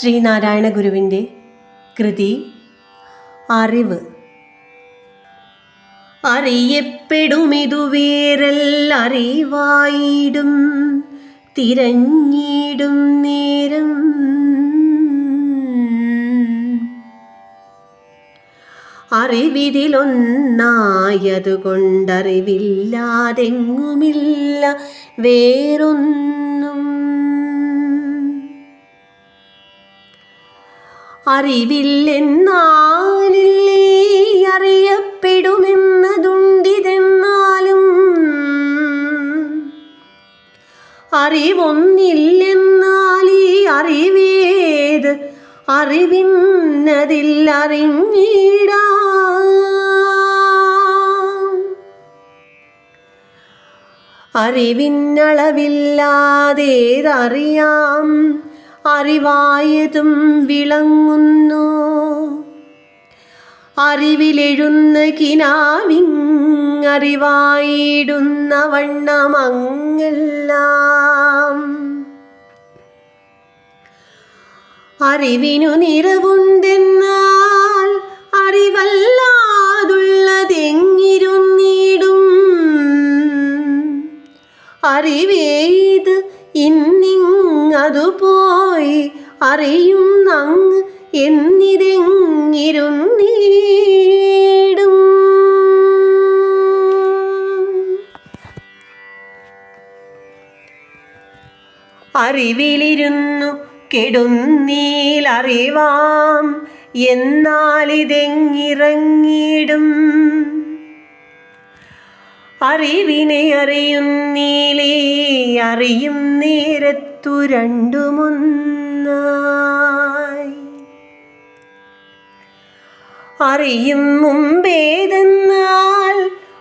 ശ്രീനാരായണ ഗുരുവിന്റെ കൃതി അറിവ്. അറിയപ്പെടുമിതു വേരൽ അറിവായിടും തിരഞ്ഞിടും നേരം. അറിവിതിലൊന്നായതുകൊണ്ടറിവില്ലാതെങ്ങുമില്ല വേറൊന്നും അറിവില്ലെന്നാലില്ലേ? അറിയപ്പെടുമെന്നതുണ്ടിതെന്നാലും അറിവൊന്നില്ലെന്നാൽ ഈ അറിവേത് അറിവിന്നതില്ലറിഞ്ഞിടാം അറിവിന്നളവില്ലാതേതറിയാം. അറിവായതും വിളങ്ങുന്നു. അറിവിലെഴുന്ന കിനാവിങ്ങറിവായിടുന്ന വണ്ണമങ്ങെല്ലാം. അറിവിനു നിറവുണ്ടെന്നാൽ അറിവല്ലാതുള്ളതെങ്ങിരുന്നിടും. അറിവേത് അറിയും അങ് എന്നിതെങ്ങിരുന്നീടും. അറിവിലിരുന്നു കെടുന്നീലറിവാം എന്നാലിതെങ്ങിറങ്ങിടും. അറിവിനെ അറിയുന്നീലേ അറിയും നേരത്തു രണ്ടുമൊന്നായി അറിയും മുമ്പേതെന്നാൽ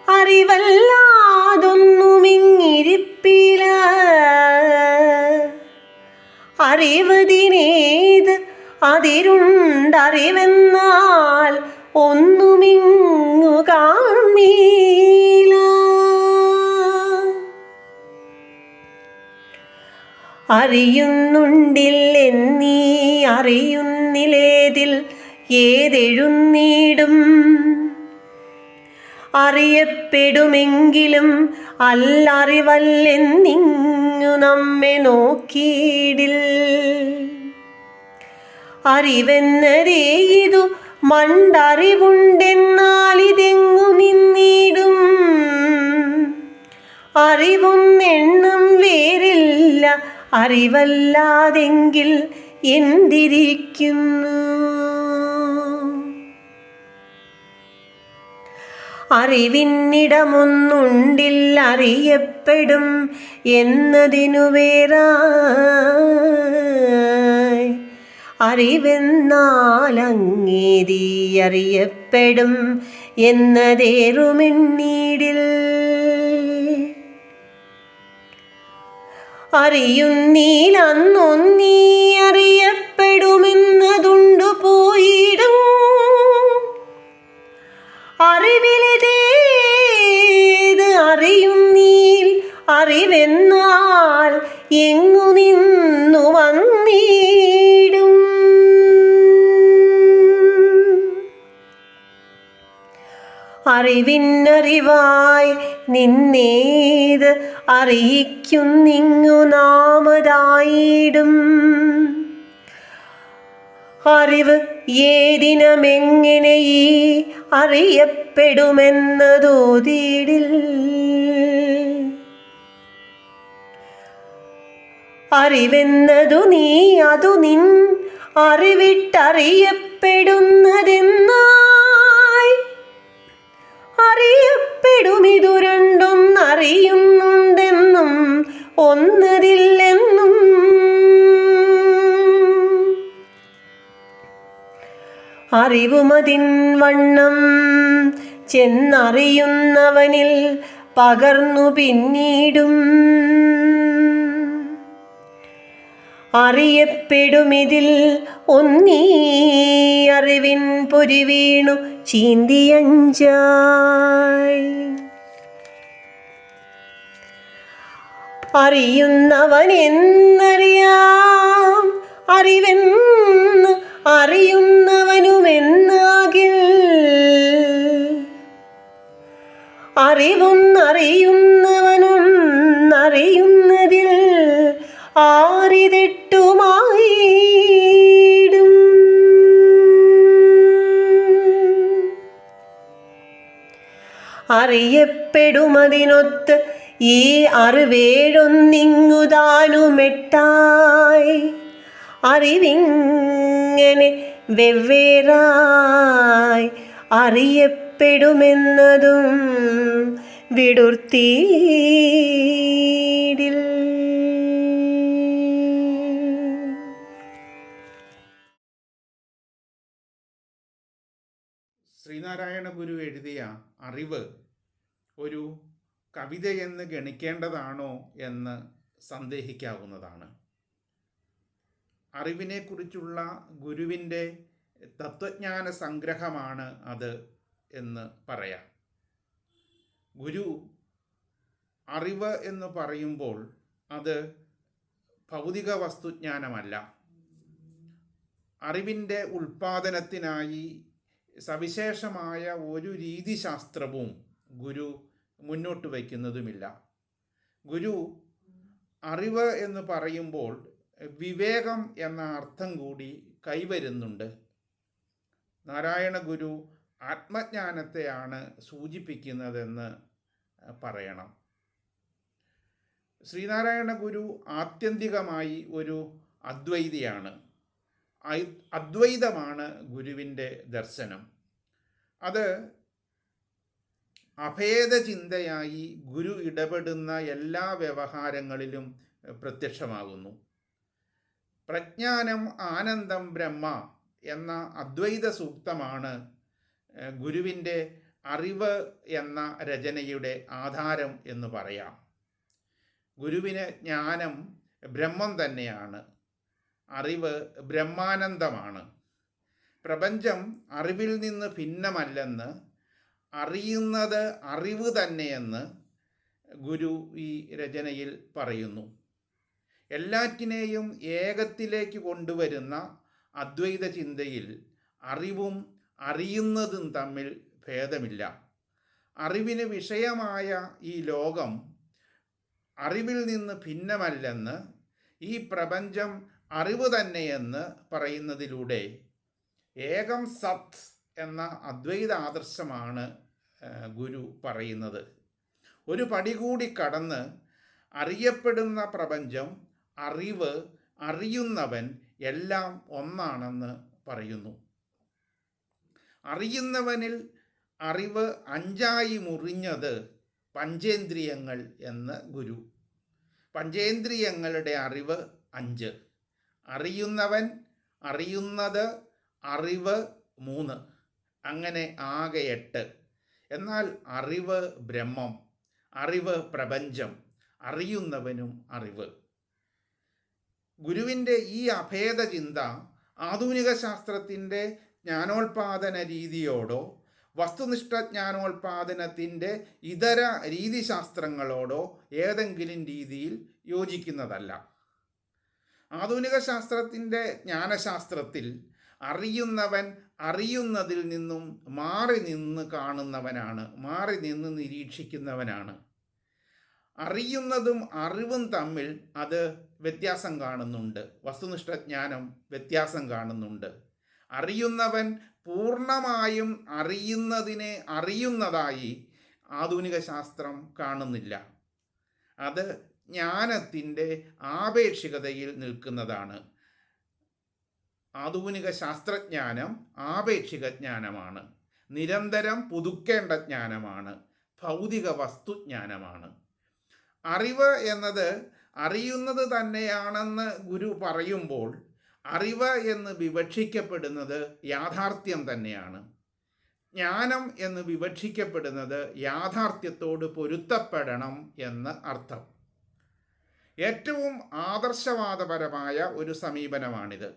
അറിവല്ലാതൊന്നുമിങ്ങിരിപ്പില. അറിവതിനേത് അതിരുണ്ടറിവെന്നാൽ ഒന്നുമിങ്ങു കാൺമീല അറിയുന്നുണ്ടില്ലെന്നീ അറിയുന്നിലേതിൽ ഏതെഴുന്നീടും? അറിയപ്പെടുമെങ്കിലും അല്ലറിവല്ലെന്നിങ്ങു നമ്മെ നോക്കിയിടിൽ. അറിവെന്നതേ ഇതു മണ്ടറിവുണ്ടെന്നാൽ ഇതെങ്ങു നിന്നിടും? അറിവും എണ്ണം വേറില്ല അറിവല്ലാതെങ്കിൽ എന്തിരിക്കുന്നു? അറിവിന്നിടമൊന്നുണ്ടില്ല അറിയപ്പെടും എന്നതിനു വേറാ അറിവെന്നാൽ അങ്ങേതി അറിയപ്പെടും എന്നതേറുമെണ്ണീടിൽ അറിയുന്നീലന്നൊന്നീ അറിയപ്പെടുമെന്നതുണ്ടു എങ്ങു നിന്നു വന്നീടും? അറിവിന്നറിവായി നിന്നേത് അറിയിക്കുന്നിങ്ങു നാമതായിടും. അറിവ് ഏതിനമെങ്ങനെ ഈ അറിയപ്പെടുമെന്നതോതിടിൽ അറിവെന്നതു നീ അതു നിൻ അറിവിട്ടറിയപ്പെടുന്നതെന്നായി. അറിയപ്പെടുമിതു രണ്ടും അറിയുന്നുണ്ടെന്നും ഒന്നതില്ലെന്നും. അറിവുമതിൻ വണ്ണം ചെന്നറിയുന്നവനിൽ പകർന്നു പിന്നീടും. അറിയപ്പെടുമിതിൽ ഒന്നീ അറിവിൻ പൊരി വീണു ചീന്തിയഞ്ചായി. അറിയുന്നവൻ എന്നറിയാം അറിവെന്ന് അറിയുന്നവനുമെന്നാകിൽ. അറിവൊന്നറിയുന്നവനൊന്നറിയുന്നതിൽ ആരിതെട്ടുമായിടും അറിയപ്പെടുമതിനൊത്ത് ഈ അറിവേഴൊന്നിങ്ങുതാനുമെട്ടായി. അറിവിങ്ങനെ വെവ്വേറായി അറിയപ്പെടുമെന്നതും വിടുർത്തീടിൽ ശ്രീനാരായണ ഗുരു എഴുതിയ അറിവ് ഒരു കവിതയെന്ന് ഗണിക്കേണ്ടതാണോ എന്ന് സന്ദേഹിക്കാവുന്നതാണ്. അറിവിനെക്കുറിച്ചുള്ള ഗുരുവിന്റെ തത്വജ്ഞാന സംഗ്രഹമാണ് അത് എന്ന് പറയാം. ഗുരു അറിവ് എന്ന് പറയുമ്പോൾ അത് ഭൗതിക വസ്തുജ്ഞാനമല്ല. അറിവിന്റെ ഉൽപാദനത്തിനായി സവിശേഷമായ ഒരു രീതിശാസ്ത്രവും ഗുരു മുന്നോട്ട് വയ്ക്കുന്നതുമില്ല. ഗുരു അറിവ് എന്ന് പറയുമ്പോൾ വിവേകം എന്ന അർത്ഥം കൂടി കൈവരുന്നുണ്ട്. നാരായണ ഗുരു ആത്മജ്ഞാനത്തെയാണ് സൂചിപ്പിക്കുന്നതെന്ന് പറയണം. ശ്രീനാരായണ ഗുരു ആത്യന്തികമായി ഒരു അദ്വൈതിയാണ്. അദ്വൈതമാണ് ഗുരുവിന്റെ ദർശനം. അത് അഭേദചിന്തയായി ഗുരു ഇടപെടുന്ന എല്ലാ വ്യവഹാരങ്ങളിലും പ്രത്യക്ഷമാകുന്നു. പ്രജ്ഞാനം ആനന്ദം ബ്രഹ്മ എന്ന അദ്വൈത സൂക്തമാണ് ഗുരുവിന്റെ അറിവ് എന്ന രചനയുടെ ആധാരം എന്ന് പറയാം. ഗുരുവിന് ജ്ഞാനം ബ്രഹ്മം തന്നെയാണ്. അറിവ് ബ്രഹ്മാനന്ദമാണ്. പ്രപഞ്ചം അറിവിൽ നിന്ന് ഭിന്നമല്ലെന്ന് അറിയുന്നത് അറിവ് തന്നെയെന്ന് ഗുരു ഈ രചനയിൽ പറയുന്നു. എല്ലാറ്റിനെയും ഏകത്തിലേക്ക് കൊണ്ടുവരുന്ന അദ്വൈത ചിന്തയിൽ അറിവും അറിയുന്നതും തമ്മിൽ ഭേദമില്ല. അറിവിന് വിഷയമായ ഈ ലോകം അറിവിൽ നിന്ന് ഭിന്നമല്ലെന്ന് ഈ പ്രപഞ്ചം അറിവ് തന്നെയെന്ന് പറയുന്നതിലൂടെ ഏകം സത് എന്ന അദ്വൈത ആദർശമാണ് ഗുരു പറയുന്നത്. ഒരു പടി കൂടി കടന്ന് അറിയപ്പെടുന്ന പ്രപഞ്ചം അറിവ് അറിയുന്നവൻ എല്ലാം ഒന്നാണെന്ന് പറയുന്നു. അറിയുന്നവനിൽ അറിവ് അഞ്ചായി മുറിഞ്ഞത് പഞ്ചേന്ദ്രിയങ്ങൾ എന്ന് ഗുരു. പഞ്ചേന്ദ്രിയങ്ങളുടെ അറിവ് അഞ്ച്. അറിയുന്നവൻ അറിയുന്നത് അറിവ് മൂന്ന്. അങ്ങനെ ആകെ എട്ട്. എന്നാൽ അറിവ് ബ്രഹ്മം അറിവ് പ്രപഞ്ചം അറിയുന്നവനും അറിവ്. ഗുരുവിന്റെ ഈ അഭേദ ചിന്ത ആധുനിക ശാസ്ത്രത്തിന്റെ ജ്ഞാനോൽപാദന രീതിയോടോ വസ്തുനിഷ്ഠ ജ്ഞാനോൽപാദനത്തിന്റെ ഇതര രീതിശാസ്ത്രങ്ങളോടോ ഏതെങ്കിലും രീതിയിൽ യോജിക്കുന്നതല്ല. ആധുനിക ശാസ്ത്രത്തിന്റെ ജ്ഞാനശാസ്ത്രത്തിൽ അറിയുന്നവൻ അറിയുന്നതിൽ നിന്നും മാറി നിന്ന് കാണുന്നവനാണ് മാറി നിന്ന് നിരീക്ഷിക്കുന്നവനാണ്. അറിയുന്നതും അറിവും തമ്മിൽ അത് വ്യത്യാസം കാണുന്നുണ്ട്. വസ്തുനിഷ്ഠജ്ഞാനം വ്യത്യാസം കാണുന്നുണ്ട്. അറിയുന്നവൻ പൂർണമായും അറിയുന്നതിനെ അറിയുന്നതായി ആധുനിക ശാസ്ത്രം കാണുന്നില്ല. അത് ജ്ഞാനത്തിന്റെ ആപേക്ഷികതയിൽ നിൽക്കുന്നതാണ്. ആധുനിക ശാസ്ത്രജ്ഞാനം ആപേക്ഷിക ജ്ഞാനമാണ്. നിരന്തരം പുതുക്കേണ്ട ജ്ഞാനമാണ്. ഭൗതിക വസ്തുജ്ഞാനമാണ് അറിവ് എന്നത് അറിയുന്നത് തന്നെയാണെന്ന് ഗുരു പറയുമ്പോൾ അറിവ് എന്ന് വിവക്ഷിക്കപ്പെടുന്നത് യാഥാർത്ഥ്യം തന്നെയാണ്. ജ്ഞാനം എന്ന് വിവക്ഷിക്കപ്പെടുന്നത് യാഥാർത്ഥ്യത്തോട് പൊരുത്തപ്പെടണം എന്ന് അർത്ഥം. ഏറ്റവും ആദർശവാദപരമായ ഒരു സമീപനമാണിത്.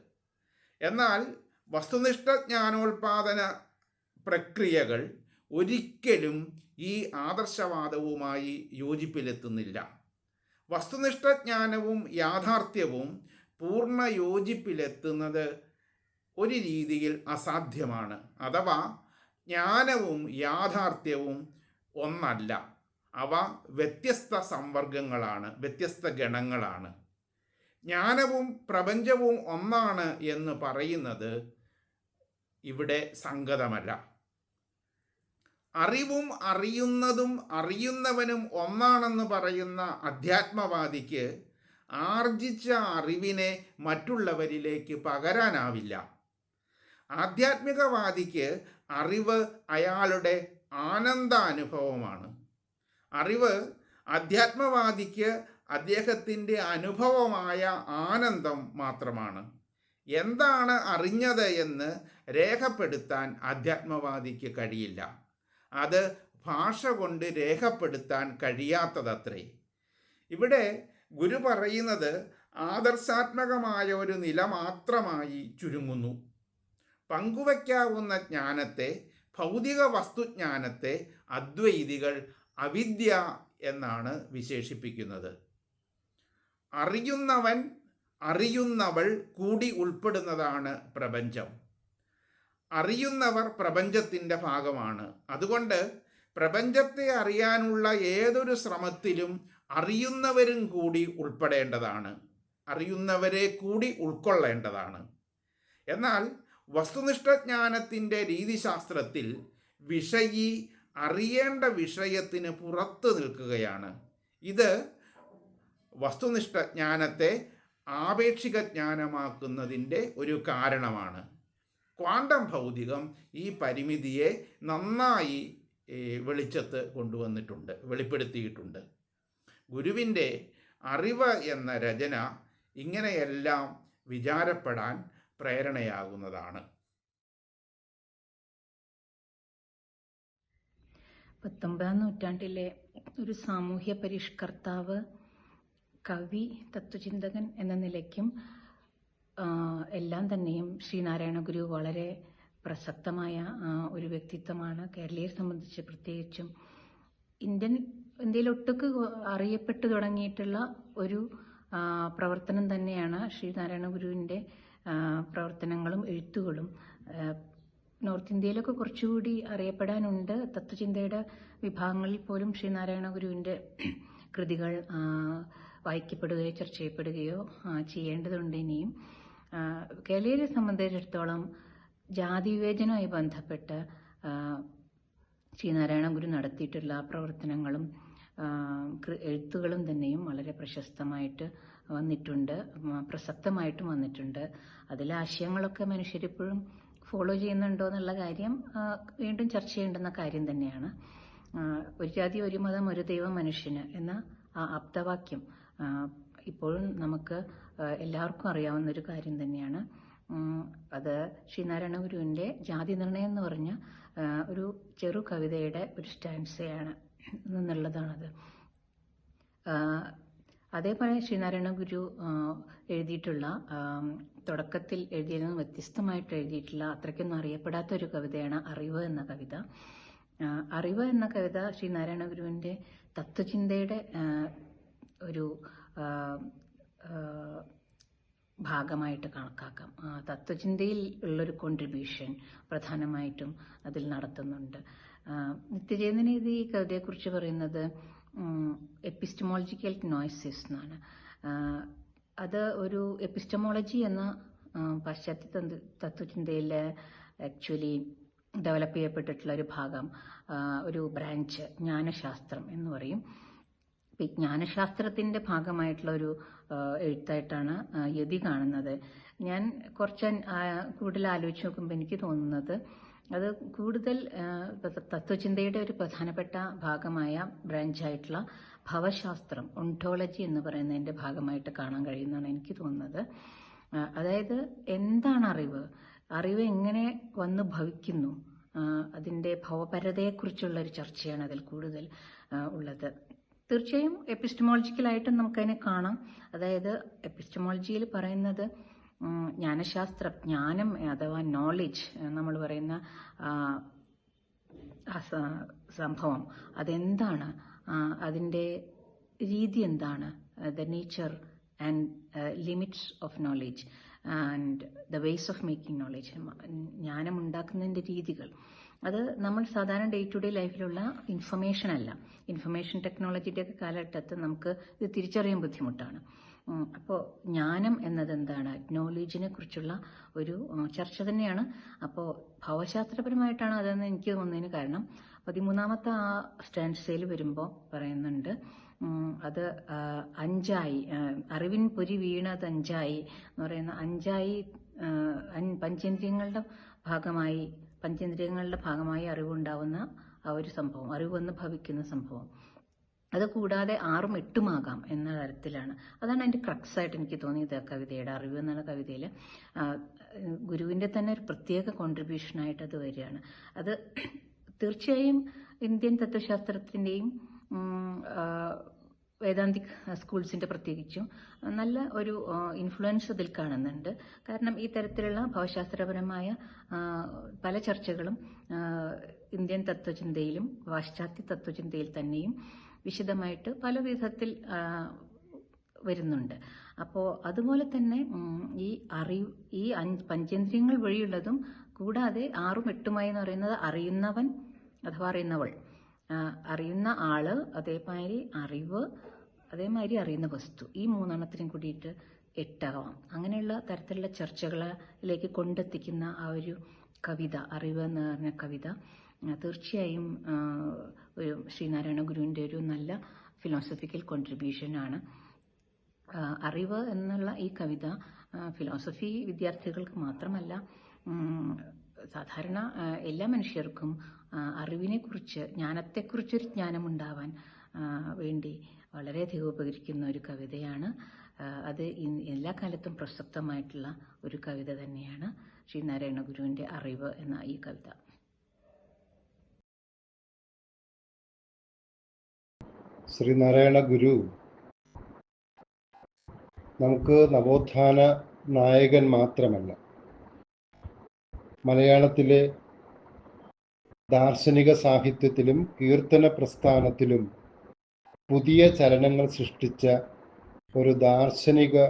എന്നാൽ വസ്തുനിഷ്ഠ ജ്ഞാനോൽപാദന പ്രക്രിയകൾ ഒരിക്കലും ഈ ആദർശവാദവുമായി യോജിപ്പിലെത്തുന്നില്ല. വസ്തുനിഷ്ഠ ജ്ഞാനവും യാഥാർത്ഥ്യവും പൂർണ യോജിപ്പിലെത്തുന്നത് ഒരു രീതിയിൽ അസാധ്യമാണ്. അഥവാ ജ്ഞാനവും യാഥാർത്ഥ്യവും ഒന്നല്ല. അവ വ്യത്യസ്ത സംവർഗങ്ങളാണ് വ്യത്യസ്ത ഗണങ്ങളാണ്. ജ്ഞാനവും പ്രപഞ്ചവും ഒന്നാണ് എന്ന് പറയുന്നത് ഇവിടെ സംഗതമല്ല. അറിവും അറിയുന്നതും അറിയുന്നവനും ഒന്നാണെന്ന് പറയുന്ന അധ്യാത്മവാദിക്ക് ആർജിച്ച അറിവിനെ മറ്റുള്ളവരിലേക്ക് പകരാനാവില്ല. ആധ്യാത്മികവാദിക്ക് അറിവ് അയാളുടെ ആനന്ദാനുഭവമാണ്. അറിവ് അധ്യാത്മവാദിക്ക് അദ്ദേഹത്തിന്റെ അനുഭവമായ ആനന്ദം മാത്രമാണ്. എന്താണ് അറിഞ്ഞത് എന്ന് രേഖപ്പെടുത്താൻ അധ്യാത്മവാദിക്ക് കഴിയില്ല. അത് ഭാഷ കൊണ്ട് രേഖപ്പെടുത്താൻ കഴിയാത്തതത്രേ. ഇവിടെ ഗുരു പറയുന്നത് ആദർശാത്മകമായ ഒരു നില മാത്രമായി ചുരുങ്ങുന്നു. പങ്കുവയ്ക്കാവുന്ന ജ്ഞാനത്തെ ഭൗതിക വസ്തുജ്ഞാനത്തെ അദ്വൈതികൾ അവിദ്യ എന്നാണ് വിശേഷിപ്പിക്കുന്നത്. അറിയുന്നവൻ അറിയുന്നവൾ കൂടി ഉൾപ്പെടുന്നതാണ് പ്രപഞ്ചം. അറിയുന്നവർ പ്രപഞ്ചത്തിന്റെ ഭാഗമാണ്. അതുകൊണ്ട് പ്രപഞ്ചത്തെ അറിയാനുള്ള ഏതൊരു ശ്രമത്തിലും അറിയുന്നവരും കൂടി ഉൾപ്പെടേണ്ടതാണ്. അറിയുന്നവരെ കൂടി ഉൾക്കൊള്ളേണ്ടതാണ്. എന്നാൽ വസ്തുനിഷ്ഠജ്ഞാനത്തിന്റെ രീതിശാസ്ത്രത്തിൽ വിഷയി അറിയേണ്ട വിഷയത്തിന് പുറത്ത് നിൽക്കുകയാണ്. ഇത് വസ്തുനിഷ്ഠ ജ്ഞാനത്തെ ആപേക്ഷിക ജ്ഞാനമാക്കുന്നതിന്റെ ഒരു കാരണമാണ്. ക്വാണ്ടം ഭൗതികം ഈ പരിമിതിയെ നന്നായി വെളിച്ചത്ത് കൊണ്ടുവന്നിട്ടുണ്ട് വെളിപ്പെടുത്തിയിട്ടുണ്ട്. ഗുരുവിന്റെ അറിവ് എന്ന രചന ഇങ്ങനെയെല്ലാം വിചാരപ്പെടാൻ പ്രേരണയാകുന്നതാണ്. പത്തൊമ്പതാം നൂറ്റാണ്ടിലെ ഒരു സാമൂഹ്യ പരിഷ്കർത്താവ് കവി തത്വചിന്തകൻ എന്ന നിലയ്ക്കും എല്ലാം തന്നെയും ശ്രീനാരായണ ഗുരു വളരെ പ്രസക്തമായ ഒരു വ്യക്തിത്വമാണ്. കേരളീയരെ സംബന്ധിച്ച് പ്രത്യേകിച്ചും ഇന്ത്യൻ ഇന്ത്യയിൽ ഒട്ടുക്ക് അറിയപ്പെട്ടു തുടങ്ങിയിട്ടുള്ള ഒരു പ്രവർത്തനം തന്നെയാണ് ശ്രീനാരായണ ഗുരുവിന്റെ പ്രവർത്തനങ്ങളും എഴുത്തുകളും. നോർത്ത് ഇന്ത്യയിലൊക്കെ കുറച്ചുകൂടി അറിയപ്പെടാനുണ്ട്. തത്വചിന്തയുടെ വിഭാഗങ്ങളിൽ പോലും ശ്രീനാരായണ ഗുരുവിന്റെ കൃതികൾ വായിക്കപ്പെടുകയോ ചർച്ച ചെയ്യേണ്ടതുണ്ട് ഇനിയും. കേരളീയരെ സംബന്ധിച്ചിടത്തോളം ജാതി വിവേചനവുമായി ബന്ധപ്പെട്ട് ശ്രീനാരായണ ഗുരു നടത്തിയിട്ടുള്ള പ്രവർത്തനങ്ങളും എഴുത്തുകളും തന്നെയും വളരെ പ്രശസ്തമായിട്ട് വന്നിട്ടുണ്ട് പ്രസക്തമായിട്ടും വന്നിട്ടുണ്ട്. അതിലെ ആശയങ്ങളൊക്കെ മനുഷ്യരിപ്പോഴും ഫോളോ ചെയ്യുന്നുണ്ടോ എന്നുള്ള കാര്യം വീണ്ടും ചർച്ച ചെയ്യേണ്ടുന്ന കാര്യം തന്നെയാണ്. ഒരു ജാതി ഒരു മതം ഒരു ദൈവം മനുഷ്യന് എന്ന ആ അബ്ദവാക്യം ഇപ്പോഴും നമുക്ക് എല്ലാവർക്കും അറിയാവുന്ന ഒരു കാര്യം തന്നെയാണ്. അത് ശ്രീനാരായണ ഗുരുവിന്റെ ജാതി നിർണയം എന്ന് പറഞ്ഞ ഒരു ചെറു കവിതയുടെ ഒരു സ്റ്റാൻസയാണ് എന്നുള്ളതാണത് അതേപോലെ ശ്രീനാരായണ ഗുരു എഴുതിയിട്ടുള്ള തുടക്കത്തിൽ എഴുതിയതിൽ നിന്ന് വ്യത്യസ്തമായിട്ട് എഴുതിയിട്ടുള്ള അത്രയ്ക്കൊന്നും അറിയപ്പെടാത്ത ഒരു കവിതയാണ് അറിവ് എന്ന കവിത. അറിവ് എന്ന കവിത ശ്രീനാരായണ ഗുരുവിന്റെ തത്വചിന്തയുടെ ഒരു ഭാഗമായിട്ട് കണക്കാക്കാം. തത്വചിന്തയിൽ ഉള്ളൊരു കോൺട്രിബ്യൂഷൻ പ്രധാനമായിട്ടും അതിൽ നടത്തുന്നുണ്ട്. ആ, നിത്യചേതനീതി ഈ കവിതയെക്കുറിച്ച് പറയുന്നത് എപ്പിസ്റ്റമോളജിക്കൽ നോയ്സസ് എന്നാണ്. അത് ഒരു എപ്പിസ്റ്റമോളജി എന്ന പാശ്ചാത്യ തത്വചിന്തയിൽ ആക്ച്വലി ഡെവലപ്പ് ചെയ്യപ്പെട്ടിട്ടുള്ള ഒരു ഭാഗം ഒരു ബ്രാഞ്ച് ജ്ഞാനശാസ്ത്രം എന്ന് പറയും. ഈ ഭാഗമായിട്ടുള്ള ഒരു എഴുത്തായിട്ടാണ് യതി കാണുന്നത്. ഞാൻ കുറച്ച് കൂടുതൽ ആലോചിച്ച് നോക്കുമ്പോൾ എനിക്ക് തോന്നുന്നത് അത് കൂടുതൽ തത്വചിന്തയുടെ ഒരു പ്രധാനപ്പെട്ട ഭാഗമായ ബ്രാഞ്ചായിട്ടുള്ള ഭവശാസ്ത്രം ഒണ്ടോളജി എന്ന് പറയുന്നതിന്റെ ഭാഗമായിട്ട് കാണാൻ കഴിയുന്നതാണ് എനിക്ക് തോന്നുന്നത്. അതായത് എന്താണ് അറിവ്? അറിവ് എങ്ങനെ വന്ന് ഭവിക്കുന്നു? അതിന്റെ ഭവപരതയെക്കുറിച്ചുള്ള ഒരു ചർച്ചയാണ് അതിൽ കൂടുതൽ ഉള്ളത്. തീർച്ചയായും എപ്പിസ്റ്റമോളജിക്കലായിട്ടും നമുക്കതിനെ കാണാം. അതായത് എപ്പിസ്റ്റമോളജിയിൽ പറയുന്നത് ജ്ഞാനശാസ്ത്രം ജ്ഞാനം അഥവാ നോളജ് നമ്മൾ പറയുന്ന സംഭവം. അതെന്താണ്? അതിന്റെ രീതി എന്താണ്? The nature and limits of knowledge and the ways of making knowledge ജ്ഞാനം ഉണ്ടാക്കുന്നതിന്റെ രീതികൾ. അത് നമ്മൾ സാധാരണ ഡേ ടു ഡേ ലൈഫിലുള്ള ഇൻഫർമേഷൻ അല്ല. ഇൻഫർമേഷൻ ടെക്നോളജിയുടെ ഒക്കെ കാലഘട്ടത്ത് നമുക്ക് ഇത് തിരിച്ചറിയാൻ ബുദ്ധിമുട്ടാണ്. അപ്പോൾ ജ്ഞാനം എന്നത് എന്താണ് നോളേജിനെ കുറിച്ചുള്ള ഒരു ചർച്ച തന്നെയാണ്. അപ്പോൾ ഭാവശാസ്ത്രപരമായിട്ടാണ് അതെന്ന് എനിക്ക് തോന്നുന്നതിന് കാരണം പതിമൂന്നാമത്തെ ആ സ്റ്റാൻസയിൽ വരുമ്പോൾ പറയുന്നുണ്ട് അത് അഞ്ചായി അറിവിൻ പൊരി വീണത് അഞ്ചായി എന്ന് പറയുന്ന അഞ്ചായി പഞ്ചേന്ദ്രിയങ്ങളുടെ ഭാഗമായി പഞ്ചേന്ദ്രിയങ്ങളുടെ ഭാഗമായി അറിവുണ്ടാവുന്ന ആ ഒരു സംഭവം അറിവ് വന്ന് ഭവിക്കുന്ന സംഭവം. അത് കൂടാതെ ആറും എട്ടുമാകാം എന്ന തരത്തിലാണ്. അതാണ് അതിന്റെ ക്രക്സായിട്ട് എനിക്ക് തോന്നിയത് കവിതയുടെ അറിവ് എന്നുള്ള കവിതയിൽ. ഗുരുവിന്റെ തന്നെ ഒരു പ്രത്യേക കോൺട്രിബ്യൂഷനായിട്ട് അത് വരികയാണ്. അത് തീർച്ചയായും ഇന്ത്യൻ തത്വശാസ്ത്രത്തിന്റെയും വേദാന്തിക് സ്കൂൾസിന്റെ പ്രത്യേകിച്ചും നല്ല ഒരു ഇൻഫ്ലുവൻസ് അതിൽ കാണുന്നുണ്ട്. കാരണം ഈ തരത്തിലുള്ള ഭവശാസ്ത്രപരമായ പല ചർച്ചകളും ഇന്ത്യൻ തത്വചിന്തയിലും പാശ്ചാത്യ തത്വചിന്തയിൽ തന്നെയും വിശദമായിട്ട് പല വിധത്തിൽ വരുന്നുണ്ട്. അപ്പോൾ അതുപോലെ തന്നെ ഈ അറിവ് ഈ പഞ്ചേന്ദ്രിയങ്ങൾ വഴിയുള്ളതും കൂടാതെ ആറും എട്ടുമായി എന്ന് പറയുന്നത് അറിയുന്നവൻ അഥവാ അറിയുന്നവൾ. അറിയുന്ന ആൾ അതേമാതിരി അറിവ് അതേമാതിരി അറിയുന്ന വസ്തു. ഈ മൂന്നെണ്ണത്തിനും കൂടിയിട്ട് എട്ടാവാം. അങ്ങനെയുള്ള തരത്തിലുള്ള ചർച്ചകളിലേക്ക് കൊണ്ടെത്തിക്കുന്ന ആ ഒരു കവിത അറിവ് എന്ന് പറഞ്ഞ കവിത തീർച്ചയായും ഒരു ശ്രീനാരായണ ഗുരുവിന്റെ ഒരു നല്ല ഫിലോസഫിക്കൽ കോൺട്രിബ്യൂഷനാണ് അറിവ് എന്നുള്ള ഈ കവിത ഫിലോസഫി വിദ്യാർത്ഥികൾക്ക് മാത്രമല്ല സാധാരണ എല്ലാ മനുഷ്യർക്കും അറിവിനെക്കുറിച്ച് ജ്ഞാനത്തെക്കുറിച്ചൊരു ജ്ഞാനമുണ്ടാവാൻ വേണ്ടി വളരെയധികം ഉപകരിക്കുന്ന ഒരു കവിതയാണ്. അത് എല്ലാ കാലത്തും പ്രസക്തമായിട്ടുള്ള ഒരു കവിത തന്നെയാണ് ശ്രീനാരായണ ഗുരുവിന്റെ അറിവ് എന്ന ഈ കവിത. ശ്രീനാരായണ ഗുരു. നമുക്ക് നവോത്ഥാന നായകൻ മാത്രമല്ല മലയാളത്തിലെ ദാർശനിക സാഹിത്യത്തിലും കീർത്തന പ്രസ്ഥാനത്തിലും പുതിയ ചലനങ്ങൾ സൃഷ്ടിച്ച ഒരു ദാർശനിക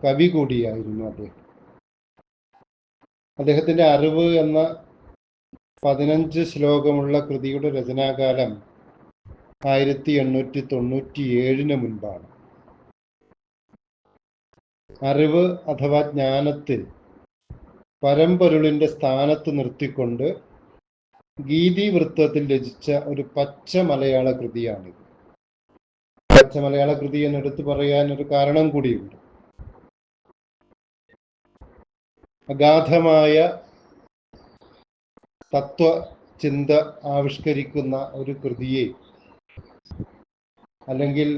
കവി കൂടിയായിരുന്നു അദ്ദേഹം. അദ്ദേഹത്തിന്റെ അറിവ് എന്ന പതിനഞ്ച് ശ്ലോകമുള്ള കൃതിയുടെ രചനാകാലം ആയിരത്തി എണ്ണൂറ്റി തൊണ്ണൂറ്റി ഏഴിന് മുൻപാണ്. അറിവ് അഥവാ ജ്ഞാനത്തിൽ പരമ്പൊരുളിന്റെ സ്ഥാനത്ത് നിർത്തിക്കൊണ്ട് ഗീതി വൃത്തത്തിൽ രചിച്ച ഒരു പച്ച മലയാള കൃതിയാണിത്. പച്ച മലയാള കൃതി എന്നെടുത്ത് പറയാൻ ഒരു കാരണം കൂടിയുണ്ട്. അഗാധമായ തത്വചിന്ത ആവിഷ്കരിക്കുന്ന ഒരു കൃതിയെ അല്ലെങ്കിൽ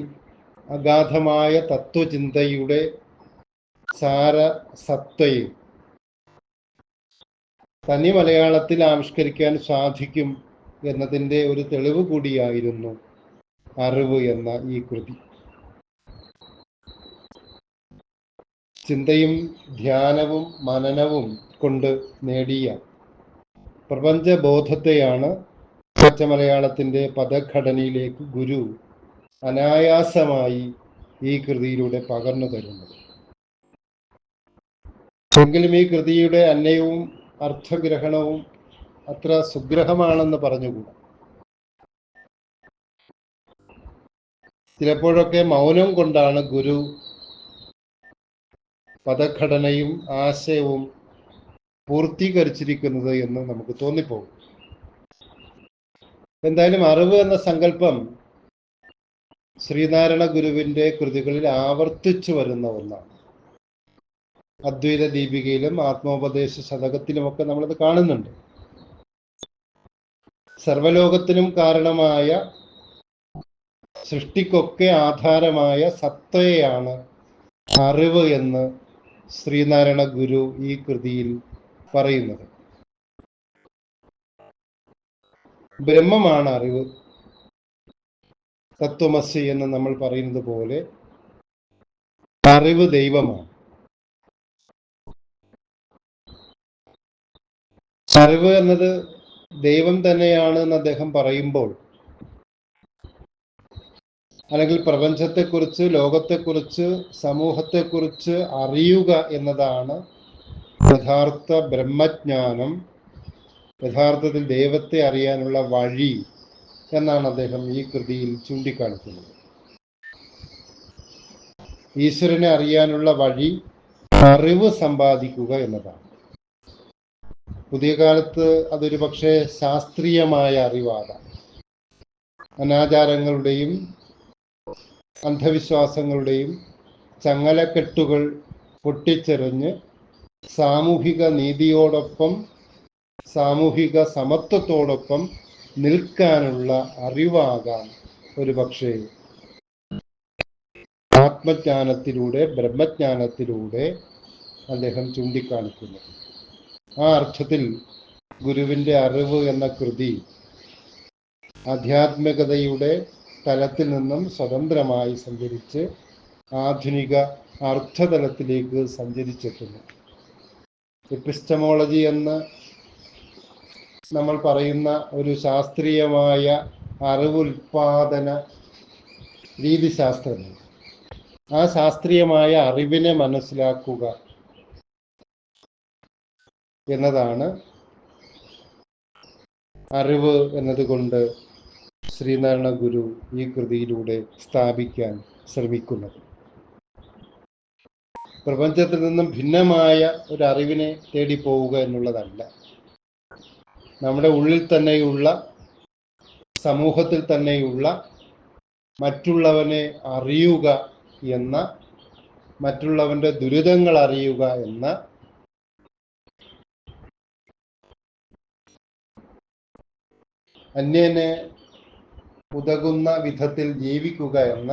അഗാധമായ തത്വചിന്തയുടെ സാര സത്തയും തനി മലയാളത്തിൽ ആവിഷ്കരിക്കാൻ സാധിക്കും എന്നതിന്റെ ഒരു തെളിവ് കൂടിയായിരുന്നു അറിവ് എന്ന ഈ കൃതി. ചിന്തയും ധ്യാനവും മനനവും കൊണ്ട് നേടിയ പ്രപഞ്ചബോധത്തെയാണ് പച്ചമലയാളത്തിന്റെ പദഘടനയിലേക്ക് ഗുരു അനായാസമായി ഈ കൃതിയിലൂടെ പകർന്നു തരുന്നത്. എങ്കിലും ഈ കൃതിയുടെ അന്യവും അർത്ഥഗ്രഹണവും അത്ര സുഗ്രഹമാണെന്ന് പറഞ്ഞുകൂടാ. ചിലപ്പോഴൊക്കെ മൗനം കൊണ്ടാണ് ഗുരു പദഘടനയും ആശയവും പൂർത്തീകരിച്ചിരിക്കുന്നത് എന്ന് നമുക്ക് തോന്നിപ്പോകും. എന്തായാലും അറിവ് എന്ന സങ്കല്പം ശ്രീനാരായണ ഗുരുവിന്റെ കൃതികളിൽ ആവർത്തിച്ചു വരുന്ന ഒന്നാണ്. അദ്വൈത ദീപികയിലും ആത്മോപദേശ ശതകത്തിലുമൊക്കെ നമ്മളത് കാണുന്നുണ്ട്. സർവലോകത്തിനും കാരണമായ സൃഷ്ടിക്കൊക്കെ ആധാരമായ സത്തയാണ് അറിവ് എന്ന് ശ്രീനാരായണ ഗുരു ഈ കൃതിയിൽ പറയുന്നത്. ബ്രഹ്മമാണ് അറിവ്. തത്വമസി എന്ന് നമ്മൾ പറയുന്നത് പോലെ അറിവ് ദൈവമാണ്. അറിവ് എന്നത് ദൈവം തന്നെയാണ് എന്ന് അദ്ദേഹം പറയുമ്പോൾ അല്ലെങ്കിൽ പ്രപഞ്ചത്തെക്കുറിച്ച് ലോകത്തെക്കുറിച്ച് സമൂഹത്തെക്കുറിച്ച് അറിയുക എന്നതാണ് യഥാർത്ഥ ബ്രഹ്മജ്ഞാനം. യഥാർത്ഥത്തിൽ ദൈവത്തെ അറിയാനുള്ള വഴി എന്നാണ് അദ്ദേഹം ഈ കൃതിയിൽ ചൂണ്ടിക്കാണിക്കുന്നത്. ഈശ്വരനെ അറിയാനുള്ള വഴി അറിവ് സമ്പാദിക്കുക എന്നതാണ്. പുതിയ കാലത്ത് അതൊരു പക്ഷേ ശാസ്ത്രീയമായ അറിവാകാം അനാചാരങ്ങളുടെയും അന്ധവിശ്വാസങ്ങളുടെയും ചങ്ങലക്കെട്ടുകൾ പൊട്ടിച്ചെറിഞ്ഞ് സാമൂഹിക നീതിയോടൊപ്പം സാമൂഹിക സമത്വത്തോടൊപ്പം നിൽക്കാനുള്ള അറിവാകാം ഒരു പക്ഷേ. ആത്മജ്ഞാനത്തിലൂടെ ബ്രഹ്മജ്ഞാനത്തിലൂടെ അദ്ദേഹം ചൂണ്ടിക്കാണിക്കുന്നു. ആ അർത്ഥത്തിൽ ഗുരുവിന്റെ അറിവ് എന്ന കൃതി ആധ്യാത്മികതയുടെ തലത്തിൽ നിന്നും സ്വതന്ത്രമായി സഞ്ചരിച്ച് ആധുനിക അർത്ഥതലത്തിലേക്ക് സഞ്ചരിച്ചെത്തുന്നു എപ്പിസ്റ്റമോളജി എന്ന് നമ്മൾ പറയുന്ന ഒരു ശാസ്ത്രീയമായ അറിവുൽപാദന രീതിശാസ്ത്രം ആ ശാസ്ത്രീയമായ അറിവിനെ മനസ്സിലാക്കുക എന്നതാണ് അറിവ് എന്നതുകൊണ്ട് ശ്രീനാരായണ ഗുരു ഈ കൃതിയിലൂടെ സ്ഥാപിക്കാൻ ശ്രമിക്കുന്നത്. പ്രപഞ്ചത്തിൽ നിന്നും ഭിന്നമായ ഒരു അറിവിനെ തേടി പോവുക എന്നുള്ളതല്ല. നമ്മുടെ ഉള്ളിൽ തന്നെയുള്ള സമൂഹത്തിൽ തന്നെയുള്ള മറ്റുള്ളവനെ അറിയുക എന്ന മറ്റുള്ളവന്റെ ദുരിതങ്ങൾ അറിയുക എന്ന അന്യനെ ഉതകുന്ന വിധത്തിൽ ജീവിക്കുക എന്ന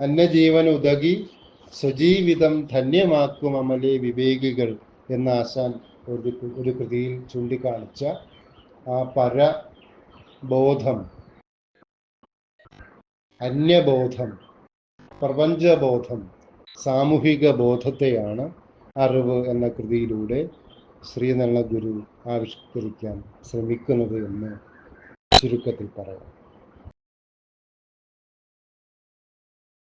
അന്യജീവൻ ഉതകി സ്വജീവിതം ധന്യമാക്കും അമലെ വിവേകികൾ എന്ന ആശാൻ ഒരു ഒരു കൃതിയിൽ ചൂണ്ടിക്കാണിച്ച ആ പരബോധം. അന്യബോധം പ്രപഞ്ചബോധം സാമൂഹിക ബോധത്തെയാണ് അറിവ് എന്ന കൃതിയിലൂടെ ശ്രീനള്ള ഗുരു ആവിഷ്കരിക്കാൻ ശ്രമിക്കുന്നത് എന്ന് ചുരുക്കത്തിൽ പറയാം.